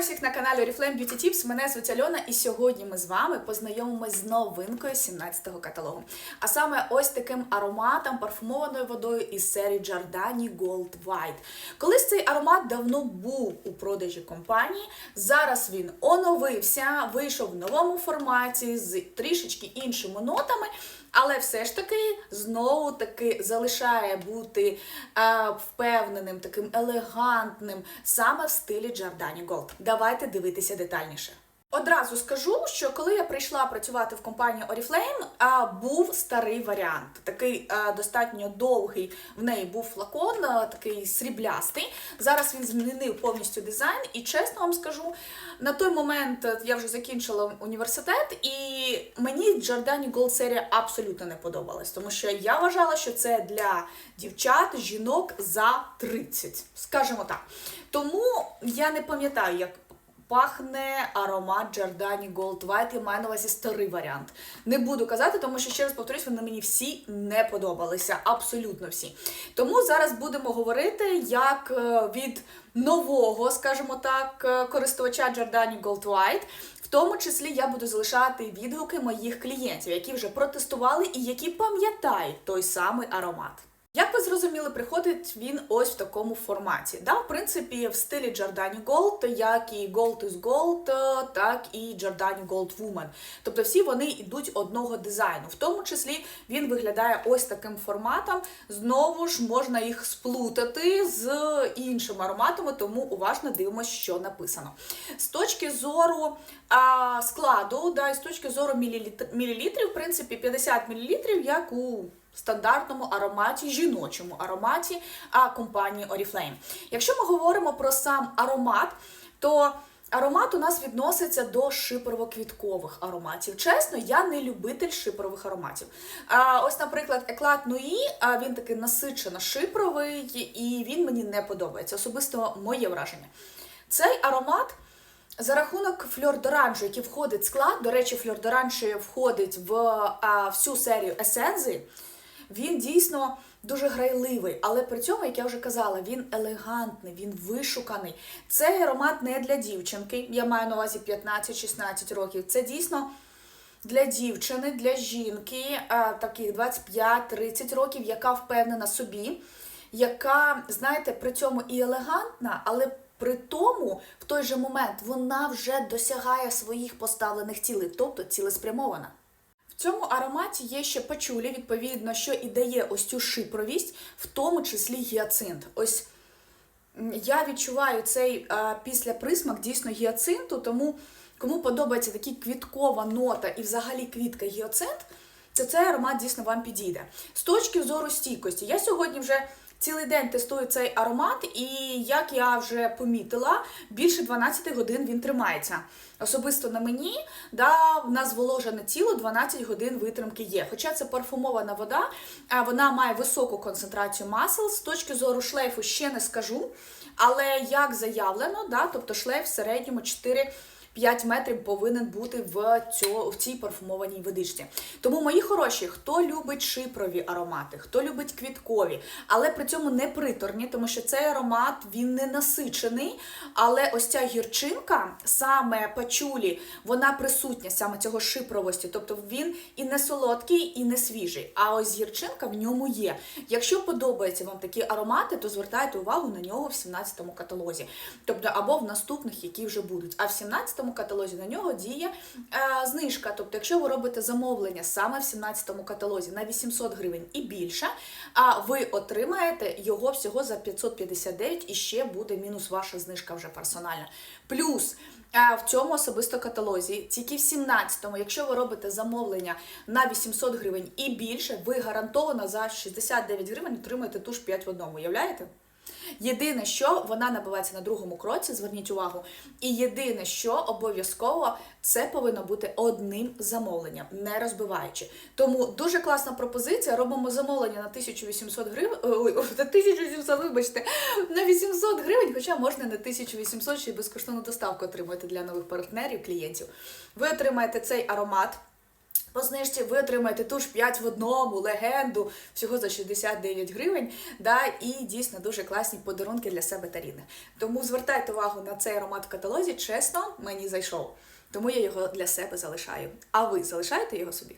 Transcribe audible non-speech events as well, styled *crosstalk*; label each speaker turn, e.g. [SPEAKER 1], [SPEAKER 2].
[SPEAKER 1] Вітаю всіх на каналі Oriflame Beauty Tips. Мене звуть Альона, і сьогодні ми з вами познайомимось з новинкою 17-го каталогу. А саме ось таким ароматом парфумованою водою із серії Giordani Gold White. Колись цей аромат давно був у продажі компанії. Зараз він оновився, вийшов в новому форматі з трішечки іншими нотами. Але все ж таки знову таки залишає бути е, впевненим, таким елегантним саме в стилі Giordani Gold. Давайте дивитися детальніше. Одразу скажу, що коли я прийшла працювати в компанію Oriflame, а, був старий варіант. Такий достатньо довгий в неї був флакон, такий сріблястий. Зараз він змінив повністю дизайн, і чесно вам скажу, на той момент е, я вже закінчила університет, і мені Giordani Gold серія абсолютно не подобалась, тому що я вважала, що це для дівчат, жінок за 30, скажімо так. Тому я не пам'ятаю, як пахне аромат Giordani Gold White, я маю на увазі старий варіант. Не буду казати, тому що ще раз повторюсь, вони мені всі не подобалися. Абсолютно всі. Тому зараз будемо говорити як е, від нового, скажімо так, е, користувача Giordani Gold White. В тому числі я буду залишати відгуки моїх клієнтів, які вже протестували і які пам'ятають той самий аромат. Як ви зрозуміли, приходить він ось в такому форматі. Да, в принципі, в стилі Giordani Gold, як і Gold is Gold, е, так і Giordani Gold Woman. Тобто всі вони йдуть одного дизайну. В тому числі він виглядає ось таким форматом. Знову ж можна їх сплутати з іншими ароматами, тому уважно дивимося, що написано. З точки зору а, складу, да, і з точки зору мілілітр, мілілітрів, в принципі, 50 мл, як у стандартному ароматі, жіночому ароматі компанії Oriflame. Якщо ми говоримо про сам аромат, то аромат у нас відноситься до шипрово-квіткових ароматів. Чесно, я не любитель шипрових ароматів. Ось, наприклад, еклат Нуї, він такий насичено шипровий, і він мені не подобається. Особисто моє враження. Цей аромат. За рахунок фльор-доранжу, який входить в склад, до речі, фльор-доранж входить в а, всю серію есензи, він дійсно дуже грайливий, але при цьому, як я вже казала, він елегантний, він вишуканий. Цей аромат не для дівчинки, я маю на увазі 15-16 років. Це дійсно для дівчини, для жінки, а, таких 25-30 років, яка впевнена собі, яка, знаєте, при цьому і елегантна, але при тому, в той же момент вона вже досягає своїх поставлених цілей, тобто цілеспрямована. Цьому ароматі є ще пачулі, відповідно, що і дає ось цю шипровість, в тому числі гіацинт. Ось я відчуваю цей а, після присмак дійсно гіацинту, тому кому подобається такі квіткова нота і взагалі квітка гіацинт, то цей аромат дійсно вам підійде. З точки зору стійкості, я сьогодні вже цілий день тестую цей аромат, і як я вже помітила, більше 12 годин він тримається. Особисто на мені, да, в нас зволожене тіло 12 годин витримки є. Хоча це парфумована вода, вона має високу концентрацію масел. З точки зору шлейфу ще не скажу. Але як заявлено, да, тобто шлейф в середньому 4 5 метрів повинен бути в, цьо, в цій парфумованій водичці. Тому, мої хороші, хто любить шипрові аромати, хто любить квіткові, але при цьому не приторні, тому що цей аромат він не насичений, але ось ця гірчинка, саме пачулі, вона присутня саме цього шипровості. Тобто він і не солодкий, і не свіжий. А ось гірчинка в ньому є. Якщо подобаються вам такі аромати, то звертайте увагу на нього в 17-му каталозі. Тобто, або в наступних, які вже будуть. А в 17-му каталозі на нього діє е, знижка. Тобто, якщо ви робите замовлення саме в 17-му каталозі на 800 гривень і більше, а ви отримаєте його всього за 559 і ще буде мінус ваша знижка вже персональна. Плюс. А в цьому особисто каталозі, тільки в 17-му, якщо ви робите замовлення на 800 гривень і більше, ви гарантовано за 69 гривень отримаєте туш 5 в одному. Уявляєте? Єдине, що вона набивається на другому кроці, зверніть увагу. І єдине, що обов'язково це повинно бути одним замовленням, не розбиваючи. Тому дуже класна пропозиція. Робимо замовлення на 1800 гривень. *laughs* На 1700, вибачте, на 800 гривень, хоча можна на 1800 ще й безкоштовну доставку отримати для нових партнерів, клієнтів. Ви отримаєте цей аромат. По знижці ви отримаєте туш 5 в одному, легенду, всього за 69 гривень. Да, і дійсно дуже класні подарунки для себе та рідних. Тому звертайте увагу на цей аромат в каталозі. Чесно, мені зайшов. Тому я його для себе залишаю. А ви залишаєте його собі?